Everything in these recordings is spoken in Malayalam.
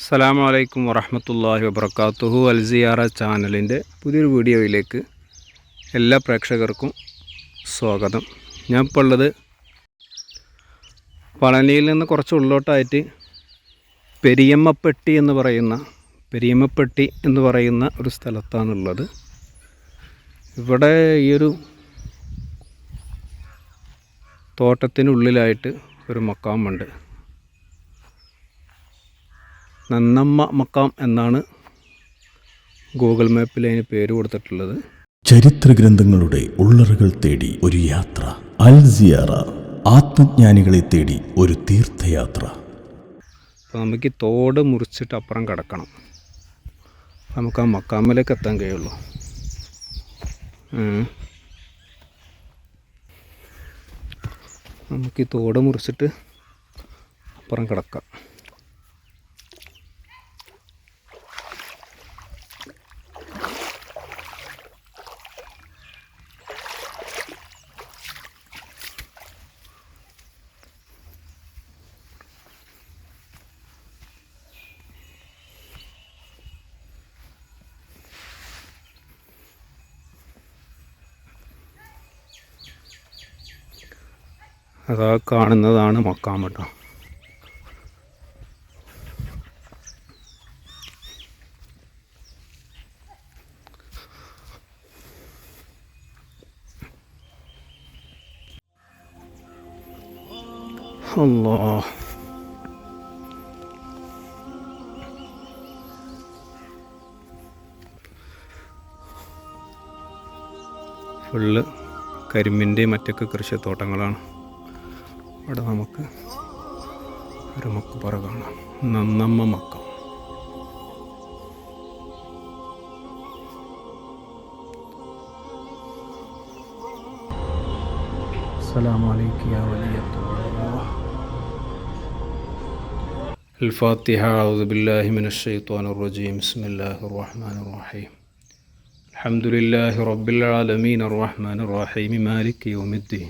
അസ്സലാമു അലൈക്കും വറഹമത്തല്ലാഹി വബർക്കാത്തുഹു അൽസിയാറ ചാനലിന്റെ പുതിയൊരു വീഡിയോയിലേക്ക് എല്ലാ പ്രേക്ഷകർക്കും സ്വാഗതം. ഞാൻ ഇപ്പോൾ ഉള്ളത് പളനിയിൽ നിന്ന് കുറച്ച് ഉള്ളോട്ടായിട്ട് പെരിയമ്മപ്പെട്ടി എന്ന് പറയുന്ന പെരിയമ്മപ്പെട്ടി എന്ന് പറയുന്ന ഒരു സ്ഥലത്താണുള്ളത്. ഇവിടെ ഈ ഒരു തോട്ടത്തിനുള്ളിലായിട്ട് ഒരു മക്കാമുണ്ട്. നന്നമ്മ മക്കാം എന്നാണ് ഗൂഗിൾ മാപ്പിൽ അതിന് പേര് കൊടുത്തിട്ടുള്ളത്. ചരിത്ര ഗ്രന്ഥങ്ങളുടെ ഉള്ളറുകൾ തേടി ഒരു യാത്ര. അൽ സിയാറ ആത്മജ്ഞാനികളെ തേടി ഒരു തീർത്ഥയാത്ര. അപ്പോൾ നമുക്ക് തോട് മുറിച്ചിട്ട് അപ്പുറം കിടക്കണം. നമുക്ക് ആ മക്കാമിലേക്ക് എത്താൻ കഴിയുള്ളൂ. നമുക്ക് ഈ തോട് മുറിച്ചിട്ട് അപ്പുറം കിടക്കാം. അതാ കാണുന്നതാണ് മക്കാം കേട്ടോ. ഫുള്ള് കരിമ്പിന്റെയും മറ്റൊക്കെ കൃഷിത്തോട്ടങ്ങളാണ്. ഇവിടെ നമുക്ക് ഒരു മക്കുപറ കാണാം നന്നമ്മ മക്ക السلام عليك يا ولي الله الفاتحة أعوذ بالله من الشيطان الرجيم بسم الله الرحمن الرحيم الحمد لله رب العالمين الرحمن الرحيم مالك يوم الدين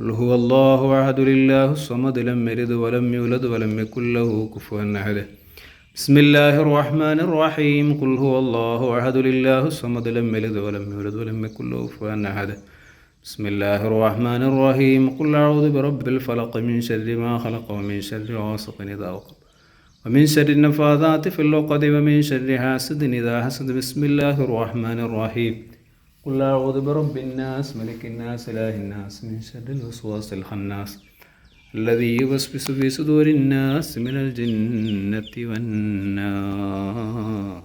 قل هو الله أحد لله الصمد لم يلد ولم يولد ولم يكن له كفوا أحد. بسم الله الرحمن الرحيم. قل هو الله أحد لله الصمد لم يلد ولم يولد ولم يكن له كفوا أحد. بسم الله الرحمن الرحيم. قل أعوذ برب الفلق من شر ما خلق ومن شر غاسق إذا وقب. ومن شر النفاثات في العقد ومن شر حاسد إذا حسد. بسم الله الرحمن الرحيم. قل أعوذ برب الناس ملك الناس إله الناس من شر الوسواس الخناس الذي يوسوس في صدور الناس من الجنة والناس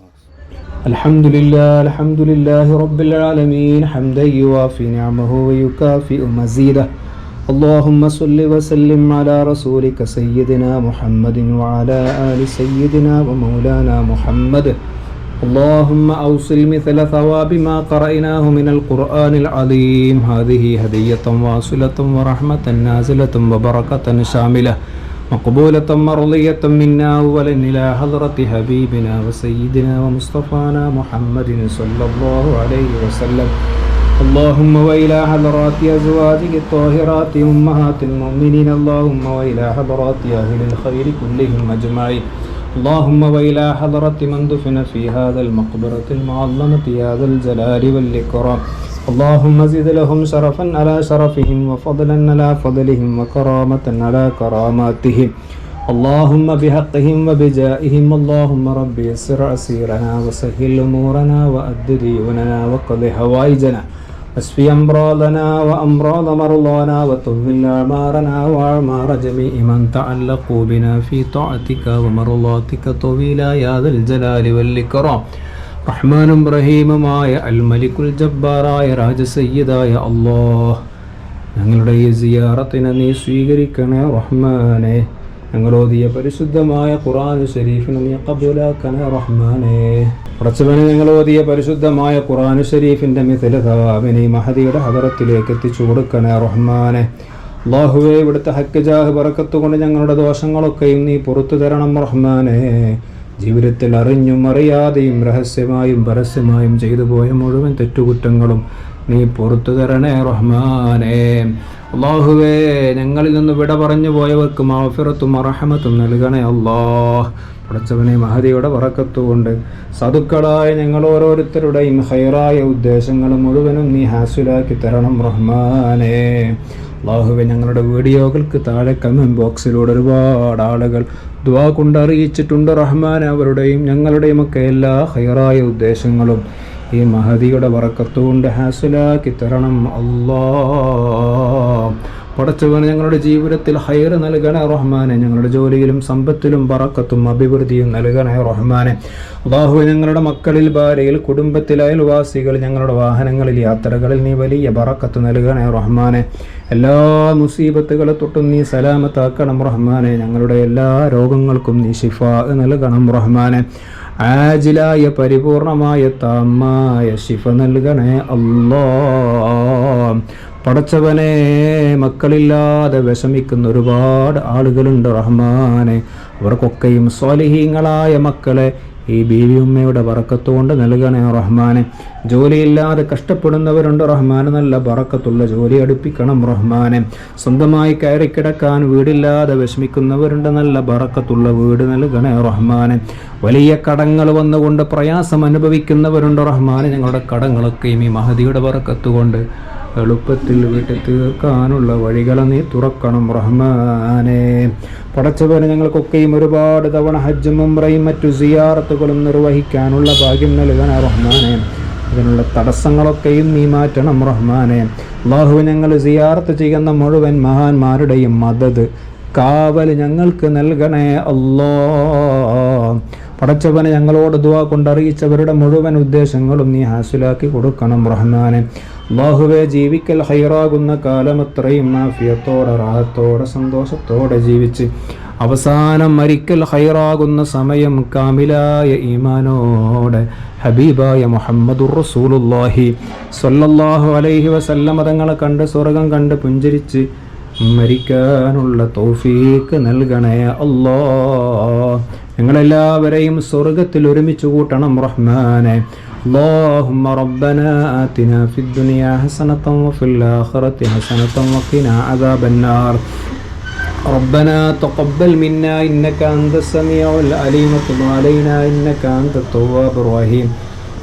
الحمد لله الحمد لله رب العالمين حمدا يوافي نعمه ويكافئ مزيده اللهم صل وسلم على رسولك سيدنا محمد وعلى آل سيدنا ومولانا محمد اللهم أوصل مثل ثواب ما قرأناه من القرآن العظيم. هذه هدية واصلة ورحمة نازلة وبركة شاملة. مقبولة مرضية منا أولا إلى حضرة حبيبنا وسيدنا ومصطفانا محمد صلى الله عليه وسلم. اللهم وإلى حضرات أزواجك الطاهرات أمهات المؤمنين. اللهم وإلى حضرات أهل الخير كلهم أجمعين. اللهم وإلى حضرة من دفن في هذا المقبرة المعظمة يا ذا الجلال والإكرام اللهم زد لهم شرفا على شرفهم وفضلا على فضلهم وكرامة على كراماتهم اللهم بحقهم وبجائهم اللهم رب يسر عسيرنا وسهل أمورنا وأد ديوننا وقض حوائجنا واشفي أمراضنا وأمراض مرضانا وطول أعمارنا وأعمار جميع من تعلقوا بنا في طاعتك ومرضاتك طويلا يا ذا الجلال والإكرام റഹ്മാനും റഹീമുമായ അൽ മലിക്കുൽ ജബ്ബാറായ രാജസയ്യിദായ അള്ളാഹ് ഞങ്ങളുടെ ഈ സിയാറത്തിനെ നീ സ്വീകരിക്കണേ റഹ്മാനെ ഞങ്ങളോതിയ പരിശുദ്ധമായ ഖുറാൻ ഷരീഫിന് നീ കബൂലാക്കണേ റഹ്മാനേ. പടച്ചവനെ ഞങ്ങളോതിയ പരിശുദ്ധമായ ഖുറാൻ ഷരീഫിന്റെ മിഥിലതാവിനെ മഹദിയുടെ ഹദറത്തിലേക്ക് എത്തിച്ചു കൊടുക്കണേ റഹ്മാനെ. അള്ളാഹുവെ ഇവിടുത്തെ ഹക്കജാഹ് പറക്കത്തുകൊണ്ട് ഞങ്ങളുടെ ദോഷങ്ങളൊക്കെയും നീ പുറത്തു തരണം റഹ്മാനെ. ജീവിതത്തിൽ അറിഞ്ഞും അറിയാതെയും രഹസ്യമായും പരസ്യമായും ചെയ്തു പോയ മുഴുവൻ തെറ്റുകുറ്റങ്ങളും നീ പുറത്തു തരണേ റഹ്മാനെ. അള്ളാഹുവേ ഞങ്ങളിൽ നിന്ന് വിട പറഞ്ഞു പോയവർക്ക് മാഫിറത്തും അറഹമത്തും നൽകണേ അള്ളാഹ് പടച്ചവനെ മഹതിയുടെ വറക്കത്തുകൊണ്ട് സതുക്കളായ ഞങ്ങൾ ഓരോരുത്തരുടെയും ഹൈറായ ഉദ്ദേശങ്ങൾ മുഴുവനും നീ ഹാസുലാക്കി തരണം റഹ്മാനെ. അള്ളാഹുവെ ഞങ്ങളുടെ വീഡിയോകൾക്ക് താഴെ കമന്റ് ബോക്സിലൂടെ ഒരുപാട് ആളുകൾ ദ്വാ കൊണ്ട് അറിയിച്ചിട്ടുണ്ട് റഹ്മാൻ അവരുടെയും ഞങ്ങളുടെയും ഒക്കെ എല്ലാ ഹൈറായ ഉദ്ദേശങ്ങളും. ഈ മഹതിയുടെ വറക്കത്തുകൊണ്ട് ഹാസിലാക്കി തരണം അല്ലാ. പടച്ചവന് ഞങ്ങളുടെ ജീവിതത്തിൽ ഹൈർ നൽകണേ റഹ്മാനെ. ഞങ്ങളുടെ ജോലിയിലും സമ്പത്തിലും പറക്കത്തും അഭിവൃദ്ധിയും നൽകണേ റഹ്മാനെ. അള്ളാഹു ഞങ്ങളുടെ മക്കളിൽ ഭാര്യയിൽ കുടുംബത്തിൽ അയൽവാസികൾ ഞങ്ങളുടെ വാഹനങ്ങളിൽ യാത്രകളിൽ നീ വലിയ പറക്കത്ത് നൽകണേ റഹ്മാനെ. എല്ലാ മുസീബത്തുകളെ തൊട്ടും നീ സലാമത്താക്കണം റഹ്മാനെ. ഞങ്ങളുടെ എല്ലാ രോഗങ്ങൾക്കും നീ ഷിഫ നൽകണം റഹ്മാനെ. ആജിലായ പരിപൂർണമായ താമായ ശിഫ നൽകണേ അല്ലോ. പടച്ചവനെ മക്കളില്ലാതെ വിഷമിക്കുന്ന ഒരുപാട് ആളുകളുണ്ട് റഹ്മാനെ. അവർക്കൊക്കെയും സ്വാലിഹീങ്ങളായ മക്കളെ ഈ ബീവിയമ്മയുടെ വറക്കത്തുകൊണ്ട് നൽകണേ റഹ്മാനെ. ജോലിയില്ലാതെ കഷ്ടപ്പെടുന്നവരുണ്ട് റഹ്മാന്. നല്ല വറക്കത്തുള്ള ജോലി അടുപ്പിക്കണം റഹ്മാനെ. സ്വന്തമായി കയറി കിടക്കാൻ വീടില്ലാതെ വിഷമിക്കുന്നവരുണ്ട്. നല്ല വറക്കത്തുള്ള വീട് നൽകണേ റഹ്മാനെ. വലിയ കടങ്ങൾ വന്നുകൊണ്ട് പ്രയാസം അനുഭവിക്കുന്നവരുണ്ട് റഹ്മാനെ. ഞങ്ങളുടെ കടങ്ങളൊക്കെയും ഈ മഹതിയുടെ വറക്കത്തുകൊണ്ട് എളുപ്പത്തിൽ വീട്ടിൽ തീർക്കാനുള്ള വഴികളെ നീ തുറക്കണം റഹ്മാനെ. പടച്ചവന് ഞങ്ങൾക്കൊക്കെയും ഒരുപാട് തവണ ഹജ്ജും ഉംറയും മറ്റു സിയാറത്തുകളും നിർവഹിക്കാനുള്ള ഭാഗ്യം നൽകാൻ റഹ്മാനെ. അതിനുള്ള തടസ്സങ്ങളൊക്കെയും നീ മാറ്റണം റഹ്മാനെ. അള്ളാഹു ഞങ്ങൾ സിയാറത്ത് ചെയ്യുന്ന മുഴുവൻ മഹാന്മാരുടെയും മദത് കാവൽ ഞങ്ങൾക്ക് നൽകണേ അല്ലോ പടച്ചവനെ ഞങ്ങളോട് ദുവാ കൊണ്ടറിയിച്ചവരുടെ മുഴുവൻ ഉദ്ദേശങ്ങളും നീ ഹാസിലാക്കി കൊടുക്കണം റഹ്മാനെ. അള്ളാഹുവെ ജീവിക്കൽ ഹൈറാകുന്ന കാലം അത്രയും മാഫിയത്തോടെ റാഹത്തോടെ സന്തോഷത്തോടെ ജീവിച്ച്. അവസാനം മരിക്കൽ ഹൈറാകുന്ന സമയം കാമിലായ ഈമാനോടെ ഹബീബായ മുഹമ്മദുർ റസൂലുല്ലാഹി സ്വല്ലല്ലാഹു അലൈഹി വസല്ലമ തങ്ങളെ കണ്ട് സ്വർഗം കണ്ട് പുഞ്ചരിച്ച് മരിക്കാനുള്ള തൗഫീക്ക് നൽകണേ അല്ലോ ഞങ്ങളെല്ലാവരെയും സ്വർഗത്തിൽ ഒരുമിച്ച് കൂട്ടണം റഹ്മാനെ. اللهم ربنا آتنا في الدنيا حسنة وفي الآخرة حسنة وقنا عذاب النار. ربنا تقبل منا إنك أنت السميع العليم وتب علينا إنك أنت التواب الرحيم.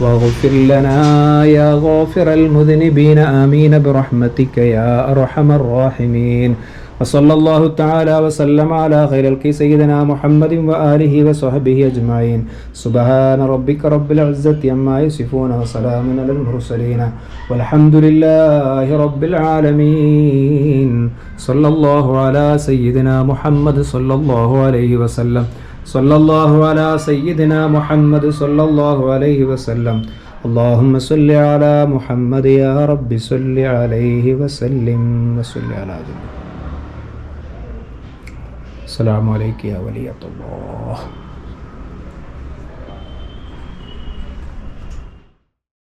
واغفر لنا يا غافر المذنبين. آمين برحمتك يا أرحم الراحمين. وصلى الله تعالى وسلم على خير الكي سيدنا محمد وآله وصحبه أجمعين سبحان ربك رب العزة عما يصفون وسلام على المرسلين والحمد لله رب العالمين صلى الله على سيدنا محمد صلى الله عليه وسلم صلى الله على سيدنا محمد صلى الله عليه وسلم اللهم صل على محمد يا رب صل عليه وسلم وصل على جنة അസ്സാം വലൈക്കും വലിയത്തുള്ളൂ.